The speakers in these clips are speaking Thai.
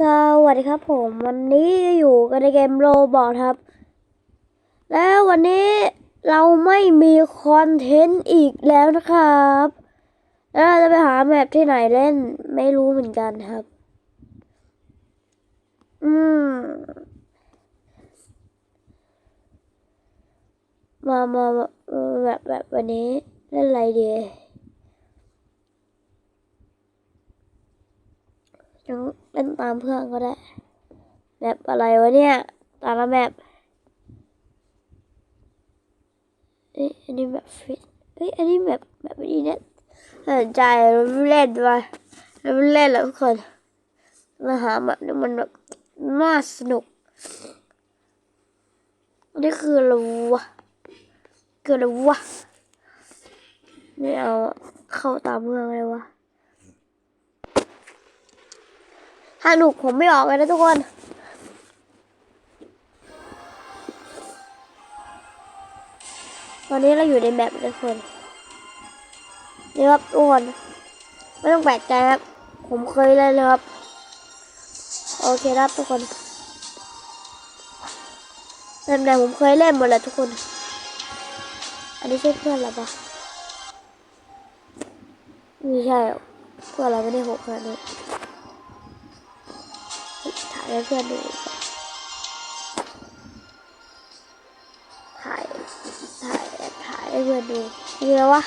สวัสดีครับผมวันนี้อยู่กันในเกมโรบอทครับ แล้ววันนี้เราไม่มีคอนเทนต์อีกแล้วนะครับ แล้วเราจะไปหาแมปที่ไหนเล่น ไม่รู้เหมือนกันครับ อืม มามามาแบบแบบวันนี้เล่นอะไรดี ยังเล่นตามเพื่อนก็ได้แบบอะไรวะเนี่ยตามละแบบเอ้ยอันนี้แบบฟิตเอ้ยอันนี้แบบแบบนี้เนี่ยสนใจเราไม่เล่นวะเราไม่เล่นแล้วทุกคนมาหาแบบนี้มันแบบน่าสนุกนนี้คืออะไรวะเกิดอะไรวะไม่เอาเข้าตามเมืองเลยวะ ถ้าหนุกผมไม่ออกเลยนะทุกคนตอนนี้เราอยู่ในแมปนะทุกคนนี่ครับทุกคนไม่ต้องแปลกใจครับ ผมเคยเล่นเลยครับ โอเคครับทุกคนเล่นแต่ผมเคยเล่นหมดแหละทุกคน อันนี้ใช่เพื่อนเราปะไม่ใช่หรอกเพื่อนเราไม่ได้หกขนาดนี้ เฮ้ยถ่ายให้เพื่อนดูถ่ายถ่ายแอบถ่ายให้เพื่อนดูนี่แล้ววะ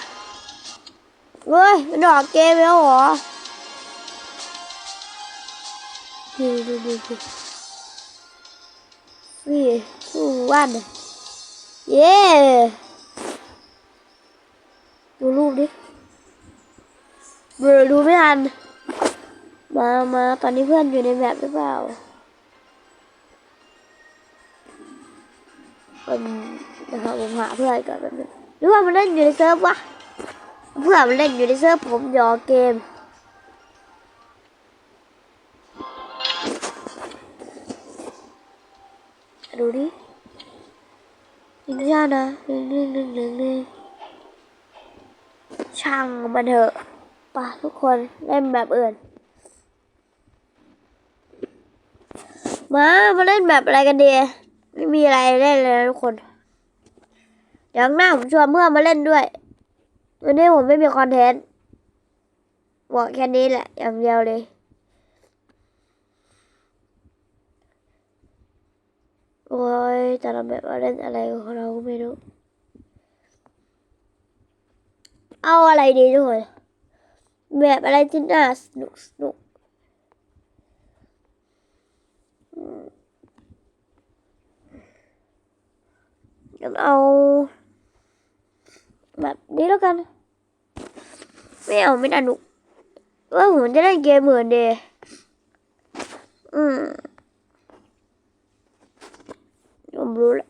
เฮ้ยมันออกเกมแล้วเหรอดูดูดูดูนี่ทูวันเย้ดูรูปดิเบลอดูไม่ทันมา มา ตอนนี้เพื่อนอยู่ในแมปหรือเปล่า นะครับผมหาเพื่อนก่อนแป๊บนึงหรือว่ามันเล่นอยู่ในเซิร์ฟวะเพื่อนมันเล่นอยู่ในเซิร์ฟผมยอเกมดูดิยิงยากนะหนึ่งหนึ่งหนึ่งหนึ่งหนึ่งช่างมันเถอะไป่ะทุกคนเล่นแบบอื่น มา มาเล่นแบบอะไรกันดีไม่มีอะไรเล่นเลยนะทุกคน เดี๋ยวข้างหน้าผมชวนเพื่อนมาเล่นด้วยวันนี้ผมไม่มีคอนเทนต์บอกแค่นี้แหละ อย่างเดียวเลยโอ้ยแต่ละแบบว่าเล่นอะไรของเราไม่รู้ เอาอะไรดีทุกคนแบบอะไรที่น่าสนุกสนุกอืมงั้นเอา แบบนี้แล้วกัน ไม่เอาไม่สนุกว่าผมจะเล่นเกมเหมือนเดย์อืมผมรู้แล้ว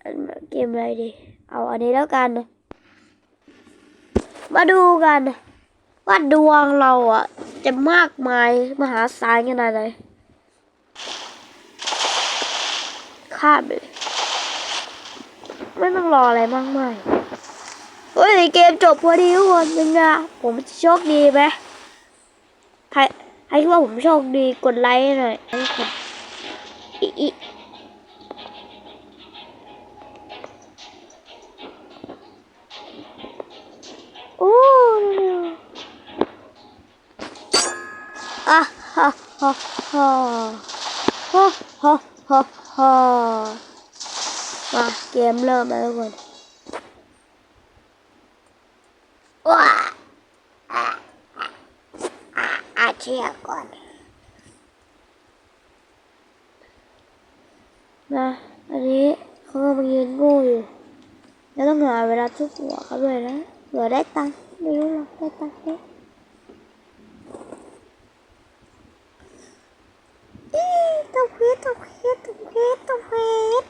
เกมอะไรดี เอาอันนี้แล้วกัน มาดูกัน ว่าดวงเราอะ จะมากมายมหาศาลขนาดไหนข้ามไปเลยไม่ต้องรออะไรมากมาย ฮ้ยเกมจบพอดีทุกคนยังไงผมโชคดีไหมใครใครคิดว่าผมโชคดีกดไลค์หน่อยให้คนอีอีโอ้อะฮ่าฮ่าฮ่าฮ่าฮ่าฮ่าฮ่ามาเกมเริ่มแล้วทุกคน ว้าอะอะอะอะเชียก่อนนะอันนี้เขากำลังยืนงูอยู่ แล้วต้องหาเวลาทุกหัวเขาด้วยนะเผื่อได้ตังค์ไม่รู้หรอกได้ตังค์ไหมอีตัวเพชรตัวเพชรตัวเพชรตัวเพชร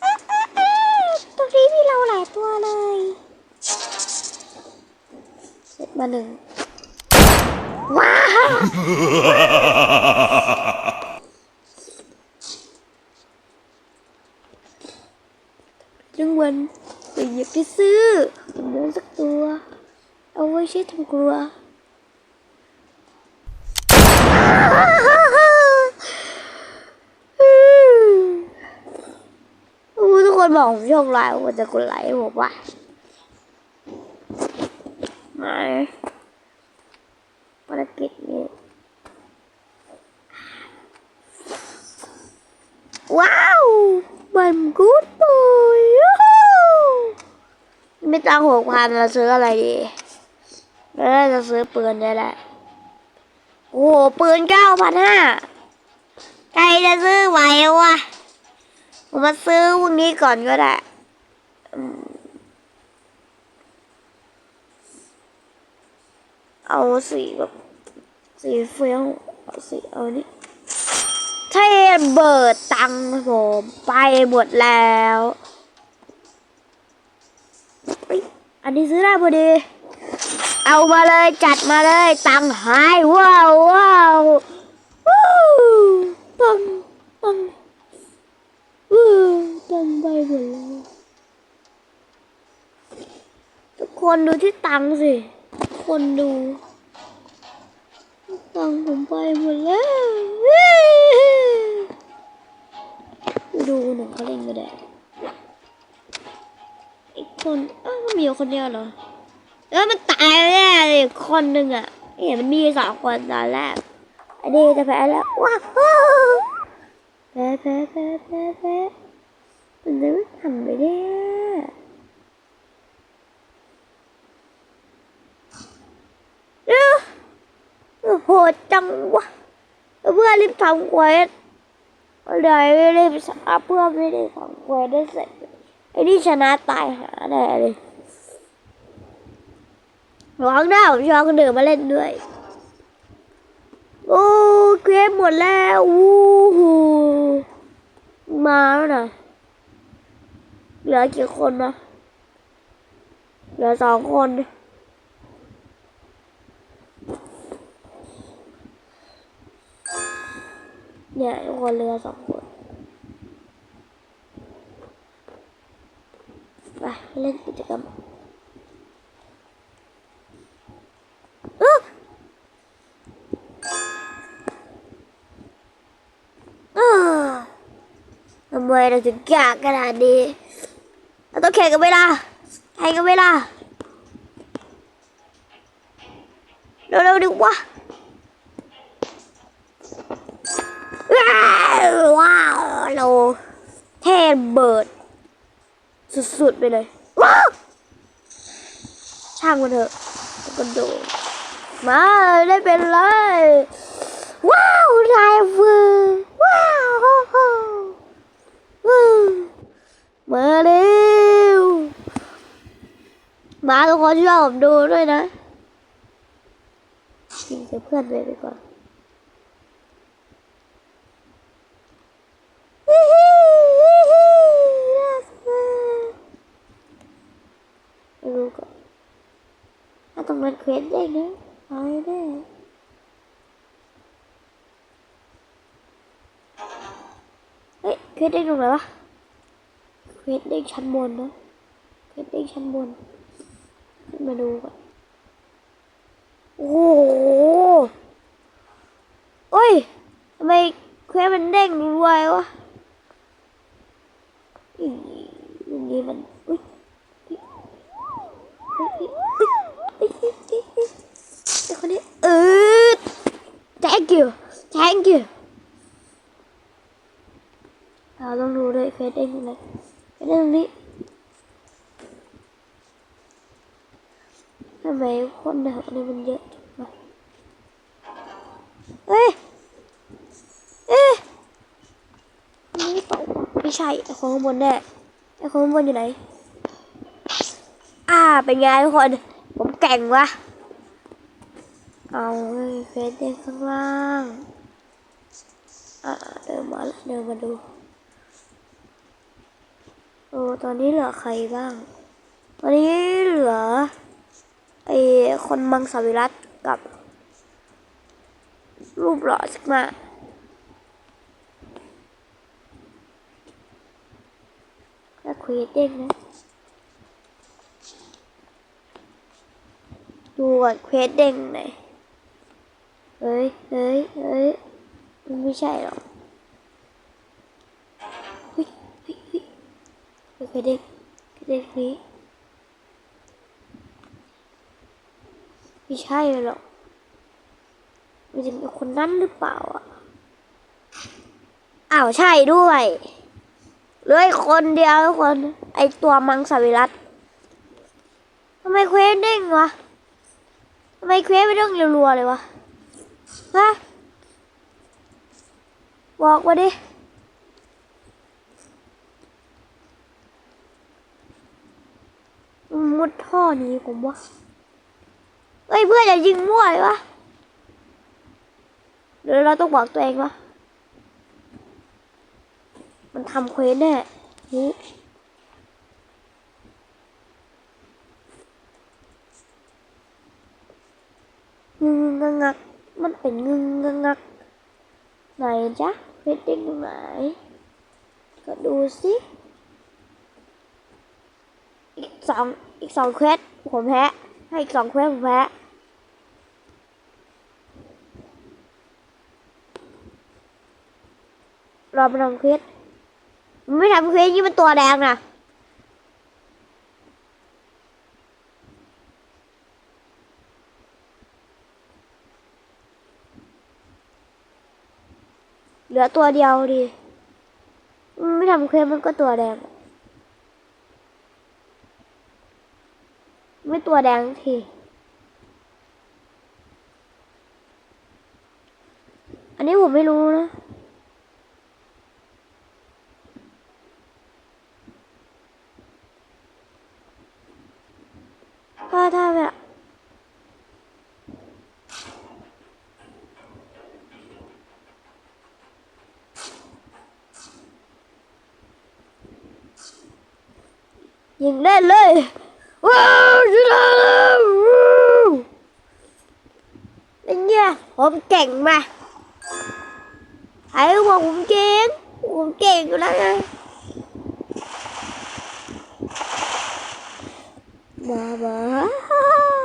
เอ๊ะเอ๊ะเอ๊ะตัวนี้มีเราหลายตัวเลยเสร็จมาหนึ่งว้าวจังวันก็อยากจะซื้อผมเดินสักตัว เอาไว้ใช้ทำครัว อ บอกผมโชคร้ายผมจะกดไลค์ให้ผมว่าไหนภารกิจนี้ว้าวบันกูดบอยไม่ตังหกพันเราซื้ออะไรดีเราน่าจะซื้อปืนได้แหละโอ้โหปืนเก้าพันห้าใครจะซื้อไหววะ ผมมาซื้อพวกนี้ก่อนก็ได้เอาสีแบบ สีเฟี้ยวเอาสีเอานี่เทเบิดตังผมไปหมดแล้ว อันนี้ซื้อได้พอดี เอามาเลยจัดมาเลยตังหายว้าวว้าววู้ตังค์ตัง ค์วู้ตังไปหมดแล้วทุกคนดูที่ตังสิ คนดู ตังผมไปหมดแล้ว ดูหนึ่งเขาเล่นก็ได้อีกคนอ้าวมีอยู่คนเดียวเหรอแล้วมันตายแน่เลยอีกคนหนึ่งอะเห็นมันมีสองคนตอนแรกอันนี้จะแพ้แล้วว้าว แพ้แพ้แพ้แพ้แพ้มันจะไม่ทำไปได้เร็วโหดจังวะเพื่อนรีบทำเควสเลยรีบอะเพื่อนไม่ได้ทำเควสได้เสร็จไอ้นี่ชนะตายหาแน่เลยหวังหน้าผมชอบคนอื่นมาเล่นด้วย โอ้ เควสหมดแล้ววู้หูมาแล้วนะเหลือกี่คนนะเหลือสองคนเนี่ยทุกคนเรือสองคนไปเล่นกิจกรรมอื้ออ้าว ทำไมเราถึงยากขนาดนี้เราต้องแข่งกันเวลาแข่งกันเวลาเร็วๆดีกว่าว้าวเราเทเบิร์ดสุดๆไปเลยว้าวช่างมันเถอะแล้วก็โดดมาได้เป็นเลยว้าวลายฟืนว้าวโอ้โหว้าว มาเร็ว มาทุกคนช่วยผมดูด้วยนะทิ้งเพื่อนไปไปก่อนดูก่อนถ้าตรงนั้นเควสได้นะตายแน่เฮ้ยเควสได้ตรงไหนวะ เควสได้งชั้นบนนะเควสได้งชั้นบน ขึ้นมาดูก่อนโอ้โหโอ้ยทำไมเควสมันเด้งรวยวะอีอย่างนี้มันอุ้ยไอ้คนนี้เออ thank you thank you เราต้องดูด้วยเฟซเด้งอะไรเฟซ เด้งตรงนี้ทำไมคนแถวนี้มันเยอะจังวะเอ้ย เอ๊ะนี่เปล่าไม่ใช่ไอ้คนข้างบนแน่ไอ้คนข้างบนอยู่ไหน อ่า เป็นไงทุกคน ผมเก่งวะเอาเฟซเด็กข้างล่าง อ่า เดินมาละเดินมาดู โอ้ตอนนี้เหลือใครบ้าง ตอนนี้เหลือไอ้คนมังสวิรัตกับ รูปหล่อสักมาแล้วคุยเด้งนะดูก่อนเควสเด้งหน่อยเฮ้ยเฮ้ยเฮ้ยมันไม่ใช่หรอก เฮ้ยเฮ้เคยเด็กเด็กนี้ไม่ใช่หรอกมันจะเป็นคนนั้นหรือเปล่าอะอ้าวใช่ด้วยเหลืออีกคนเดียวคน ไอตัวมังสวิรัตทำไมเควสเด้งวะทำไมเควสไม่ต้องรัวๆเลยวะฮะบอกมาดิ มุ ดท่อนี้ผมว่าเอ้ยเพื่อนอย่ายิงมั่วเลยวะเดี๋ยวเราต้องบอกตัวเองวะมันทำเควสแน่นี่งึงงักงักมันเป็นงึงงงัก ไหนจ๊ะเควสเด้งตรงไหน ก็ดูสิอีกสอง อีกสองเควสผมแพ้ให้อีกสองเควสผมแพ้รอไปทำเควสมันไม่ทำเควสยี่มันตัวแดงนะเหลือตัวเดียวดิ ไม่ทำเควสมันก็ตัวแดง ไม่ ตัวแดงทีอันนี้ผมไม่รู้นะถ้าถ้าแบบยิงได้เลยว้า เป็นไงผมเก่งมาไอ้บอกผมเก่งผมเก่งอยู่แล้วไงมาบ้า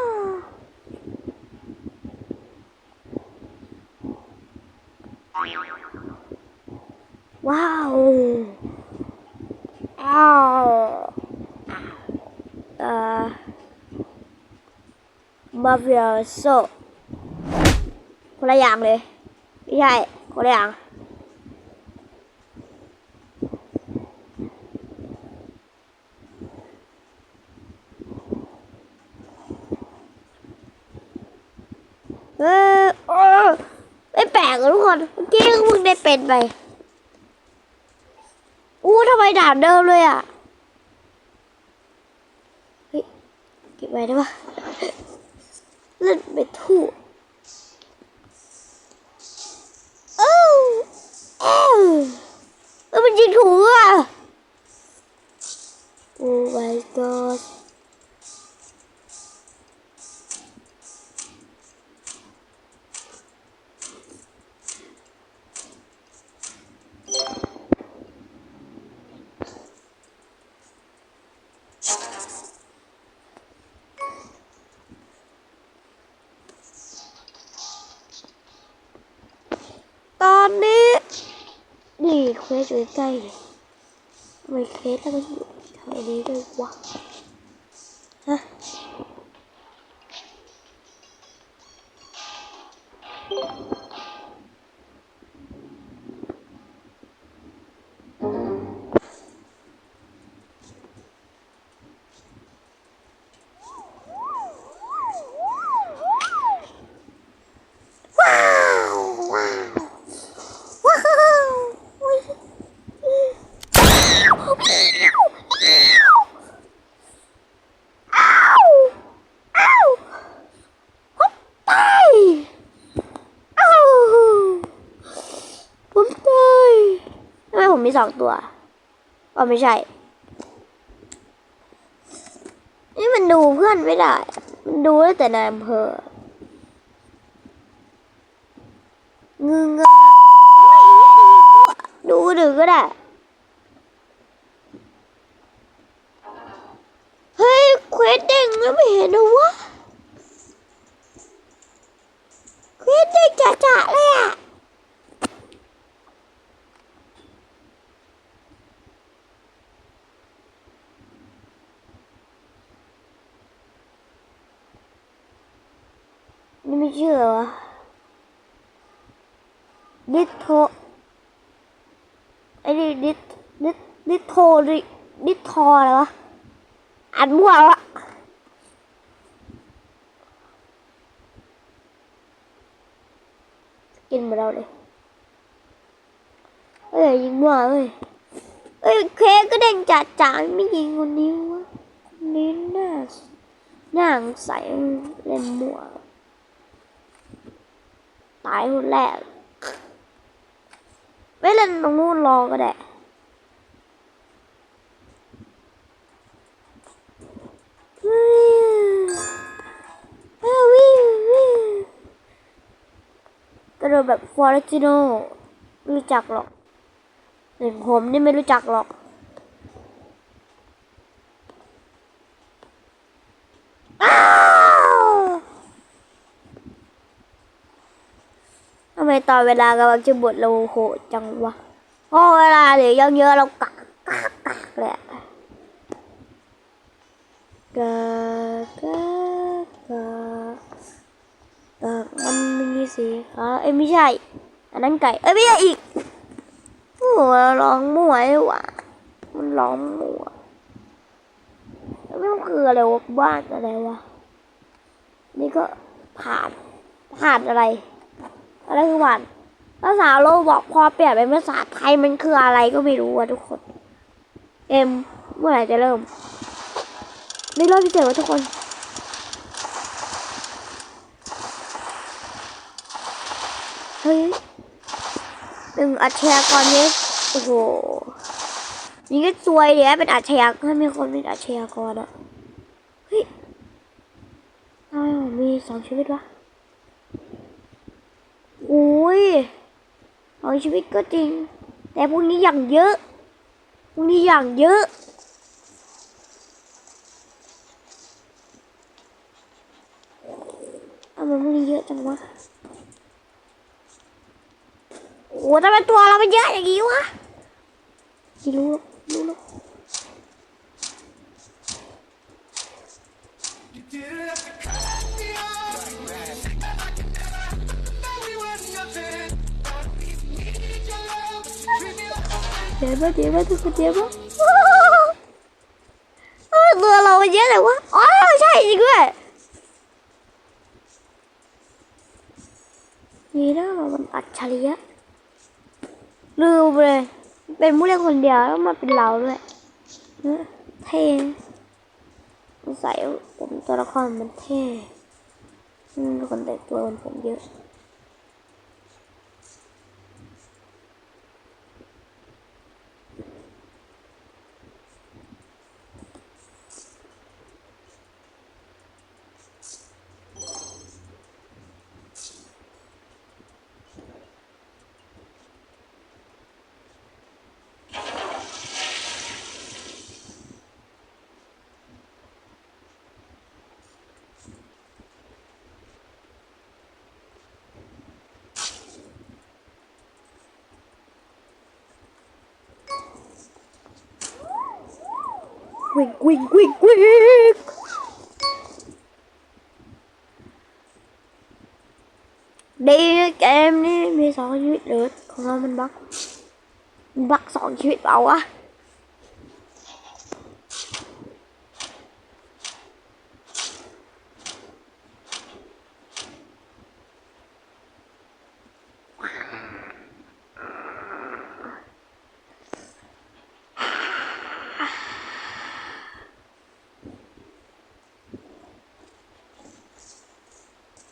ว้าวอ้าวเอ่อ มาเฟียโซคนละอย่างเลยไม่ใช่คนละอย่างเออเออไม่แปลกทุกคนเมื่อกี้เพิ่งได้เป็นไปอู้ทำไมด่านเดิมเลยอะเฮ้ยเก็บไว้ได้ปะ เล่นไปทั่วเอ้าเอ้าเอ้ามันยิงถูกอะโอ้ my god อนนี้ นี่เควสอยู่ใกล้ไม่เควสแล้วมันอยู่แถวนี้ด้วยวะฮะว้าวว้าวว้าวอุ๊ยอ้าวอ้าวผมตายอ้าวผมตายทำไมผมมี สองตัวอ๋อไม่ใช่ นี่มันดูเพื่อนไม่ได้ มันดูได้แต่ในอำเภอ งึงงดูดึงก็ได้ เฮ้ยเควสเด้งแล้วไม่เห็นนะวะเควสเด้งจ่าๆเลยอะ มีชื่อเหรอวะดิโทไอ้นี่ดิดิดิโทดิดิทออะไรวะอ่านมั่ววะกินมาเราเลยเอ้ยยิงมั่วเอ้ยเอ้ยเคก็เด้งจัดจ่าไม่ยิงคนนี้วะคนนี้น่าน่าสงสัยเล่นมั่ว ตายคนแรก ไม่เล่นตรงนู้นรอก็ได้กระโดดแบบฟอร์จิโนไม่รู้จักหรอกเห็นผมนี่ไม่รู้จักหรอก อ้าวทำไม ตอนเวลากำลังจะบดเราโหจังวะเพราะเวลาเหลือเยอะๆเรากักกักกักเลยอะกากกากกากากมันมีสีขาวเอ้ยไม่ใช่ อันนั้นไก่ เอ้ยไม่ใช่อีกโอ้โหร้องมั่วไอ้หว่ามันร้องมั่วแล้วไม่รู้คืออะไรวะบ้านอะไรวะนี่ก็ผ่านผ่านอะไร อะไรคือผ่านภาษาโลบอกพอเปลี่ยนเป็นภาษาไทยมันคืออะไรก็ไม่รู้อะทุกคน เอ็มเมื่อไหร่จะเริ่มไม่รอบพิเศษวะทุกคนเฮ้ยหนึ่งอาชญากรเนี่ยโอ้โหนี่ก็ซวยเดี๋ยวเป็นอาชญากรมีคนเป็นอาชญากรอะเฮ้ยทำไมผมมีสองชีวิตวะ ยสองชีวิตก็จริง แต่พวกนี้อย่างเยอะพวกนี้อย่างเยอะทำไมพวกนี้เยอะจังวะโอ้ทำไมตัวเรามันเยอะอย่างนี้วะไม่รู้รอกไม่รู้ เดี๋ยวมาเดี๋ยวมาทุกคนเดี๋ยวมาเออตัวเรามันเยอะเลยวะอ๋อใช่จริงด้วยนี่นะมันอัจฉริยะลืมไปเลย เป็นผู้เล่นคนเดียวแล้วมาเป็นเราด้วยเออเท่ใส่ผมตัวละครมันเท่อืมคนแต่งตัวมันผมเยอะ วิ่งวิ่งวิ่งวิ่งดีเกมนี้มีสองชีวิตเหลือของเรามันบักมันบักสองชีวิตเปล่าวะ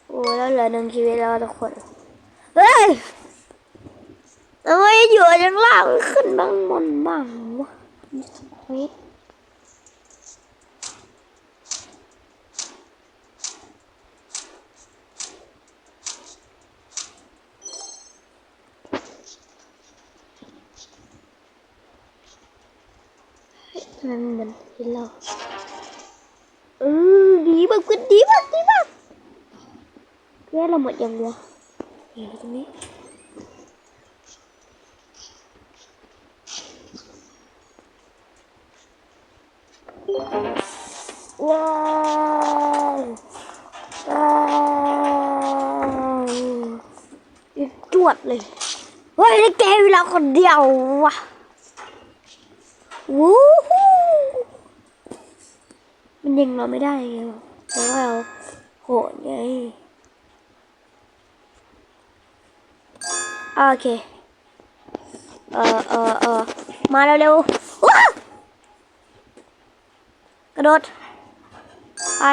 โอ้ แล้วเหลือหนึ่งชีวิตแล้วทุกคน เฮ้ยทำไมอยู่ข้างล่างขึ้นบ้างบนบ้างวะเฮ้ยทำไมมันเหมือนเห็นเราเออดีมากคุณดีมากดีมาก เพื่อนเราหมดยังวะเห็นตรงนี้ว้าวว้าววดเลยเฮ้ยได้เกมเวลาคนเดียวว่ะวู้ฮู้มันยิงเราไม่ได้ไงวะเพราะว่าเราโหดไง โอเค เออเออเออมาเร็วๆว้าวกระโดด ไป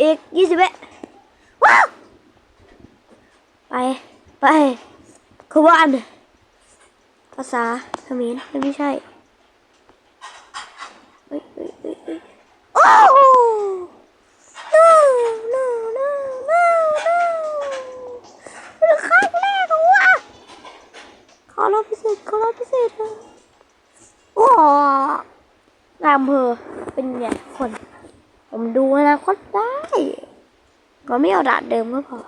อีกยี่สิบเอ็ดว้าว ไป ไปขบวนภาษาเขมรไม่ใช่เฮ้ยเฮ้ยเฮ้ยเฮ้ยโอ้ no no no no no เป็นครั้งแรกอะวะขอรอบพิเศษขอรอบพิเศษนะโอ้นายอำเภอ เป็นไงคน ผมดูอนะคตได้ ก็ไม่เอาดาดเดิมก็พอ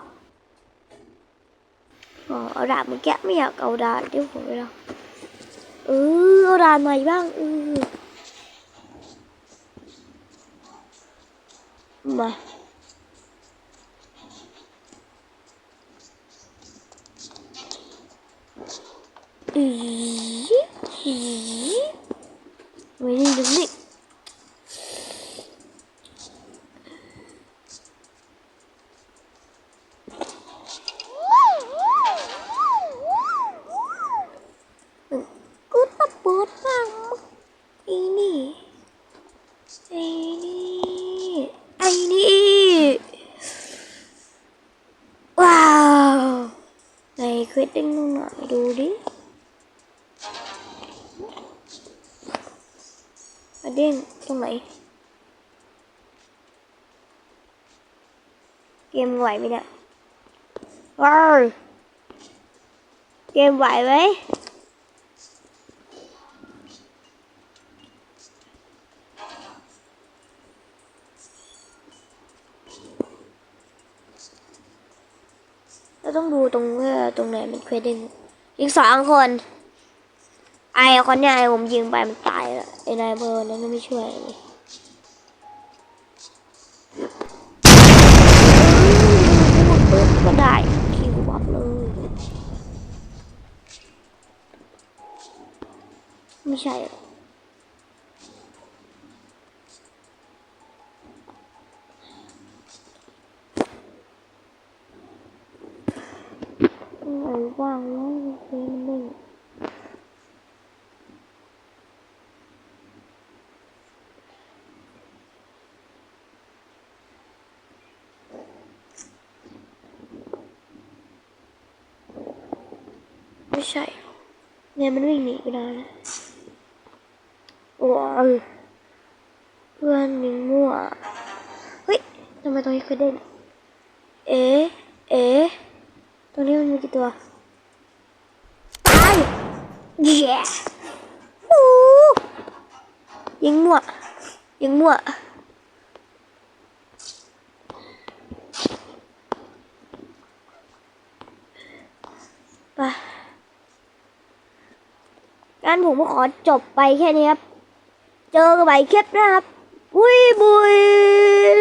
อ๋อเอาดาบเมื่อกี้ไม่อยากเอาดาบที่ผมไปแล้วเออเอาดาบใหม่บ้างเออมาอีอีไม่นี่ดูนี่กูตะปวดมากไอ้นี่ไอ้นี่ไอ้นี่ว้าว เควิดดิ้งตรงไหนดูดิมาเด้งตรงไหน เกมไหวไหมเนี่ยว้าวเกมไหวไหม เราต้องดูตรงว่าตรงไหนมันเควดดิ้งอีกสองคน ไอคนเนี้ยไอผมยิงไปมันตายแล้วไอนายเบอร์นั้นไม่ช่วยเลยปึ๊บก็ได้คิวบอกเลย ไม่ใช่หรอกไหนว่างแล้วเกมมันเล่นไม่ ใช่เนี่ยมันวิ่งหนีไปได้นะโอ้ยเพื่อนยิงมั่วเฮ้ยทำไมตรงนี้คือเด่นเอ๊ะเอ๊ะตรงนี้มันมีกี่ตัวตายเย้ยิงมั่วยิงมั่ว ไป งั้นผมก็ขอจบไปแค่นี้ครับ เจอกันใหม่คลิปหนะครับวุ้ยบุย